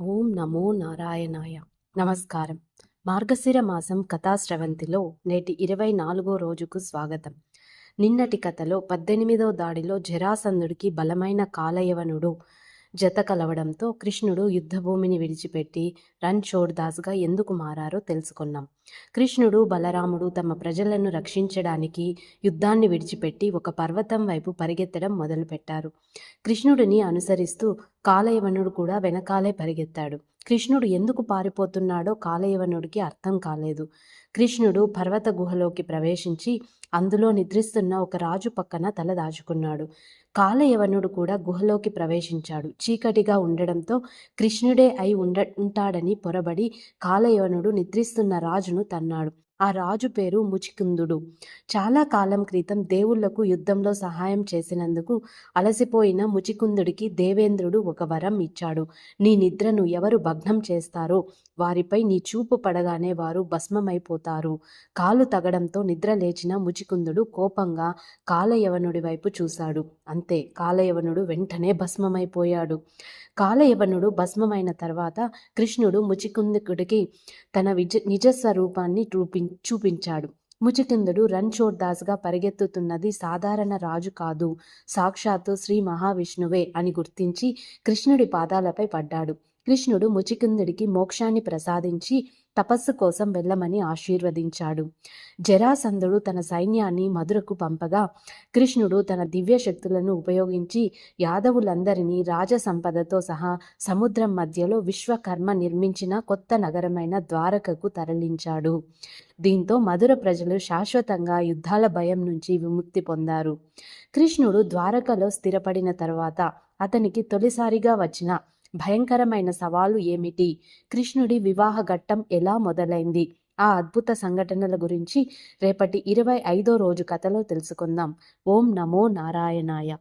ఓం నమో నారాయణాయ. నమస్కారం. మార్గశిర మాసం కథాశ్రవంతిలో నేటి ఇరవై నాలుగో రోజుకు స్వాగతం. నిన్నటి కథలో పద్దెనిమిదో దాడిలో జరాసంధుడికి బలమైన కాలయవనుడు జత కలవడంతో కృష్ణుడు యుద్ధభూమిని విడిచిపెట్టి రణ్ఛోడ్ దాస్గా ఎందుకు మారారో తెలుసుకున్నాం. కృష్ణుడు బలరాముడు తమ ప్రజలను రక్షించడానికి యుద్ధాన్ని విడిచిపెట్టి ఒక పర్వతం వైపు పరిగెత్తడం మొదలుపెట్టారు. కృష్ణుడిని అనుసరిస్తూ కాలయవనుడు కూడా వెనకాలే పరిగెత్తాడు. కృష్ణుడు ఎందుకు పారిపోతున్నాడో కాలయవనుడికి అర్థం కాలేదు. కృష్ణుడు పర్వత గుహలోకి ప్రవేశించి అందులో నిద్రిస్తున్న ఒక రాజు పక్కన తల దాచుకున్నాడు. కాలయవనుడు కూడా గుహలోకి ప్రవేశించాడు. చీకటిగా ఉండడంతో కృష్ణుడే అయి ఉండ ఉంటాడని పొరబడి కాలయవనుడు నిద్రిస్తున్న రాజును తన్నాడు. ఆ రాజు పేరు ముచికుందుడు. చాలా కాలం క్రితం దేవుళ్ళకు యుద్ధంలో సహాయం చేసినందుకు అలసిపోయిన ముచికుందుడికి దేవేంద్రుడు ఒక వరం ఇచ్చాడు. నీ నిద్రను ఎవరు భగ్నం చేస్తారో వారిపై నీ చూపు పడగానే వారు భస్మమైపోతారు. కాలు తగడంతో నిద్ర లేచిన ముచికుందుడు కోపంగా కాలయవనుడి వైపు చూశాడు. అంతే కాలయవనుడు వెంటనే భస్మమైపోయాడు. కాలయవనుడు భస్మమైన తర్వాత కృష్ణుడు ముచికుందుడికి తన విజ నిజ స్వరూపాన్ని చూపించాడు. ముచికిందుడు రణ్చోడ్ దాస్గా పరిగెత్తుతున్నది సాధారణ రాజు కాదు సాక్షాత్తు శ్రీ మహావిష్ణువే అని గుర్తించి కృష్ణుడి పాదాలపై పడ్డాడు. కృష్ణుడు ముచికుందుడికి మోక్షాన్ని ప్రసాదించి తపస్సు కోసం వెళ్ళమని ఆశీర్వదించాడు. జరాసంధుడు తన సైన్యాన్ని మధురకు పంపగా కృష్ణుడు తన దివ్య శక్తులను ఉపయోగించి యాదవులందరినీ రాజసంపదతో సహా సముద్రం మధ్యలో విశ్వకర్మ నిర్మించిన కొత్త నగరమైన ద్వారకకు తరలించాడు. దీంతో మధుర ప్రజలు శాశ్వతంగా యుద్ధాల భయం నుంచి విముక్తి పొందారు. కృష్ణుడు ద్వారకలో స్థిరపడిన తర్వాత అతనికి తొలిసారిగా వచ్చిన భయంకరమైన సవాలు ఏమిటి? కృష్ణుడి వివాహ ఘట్టం ఎలా మొదలైంది? ఆ అద్భుత సంఘటనల గురించి రేపటి ఇరవై ఐదో రోజు కథలో తెలుసుకుందాం. ఓం నమో నారాయణాయ.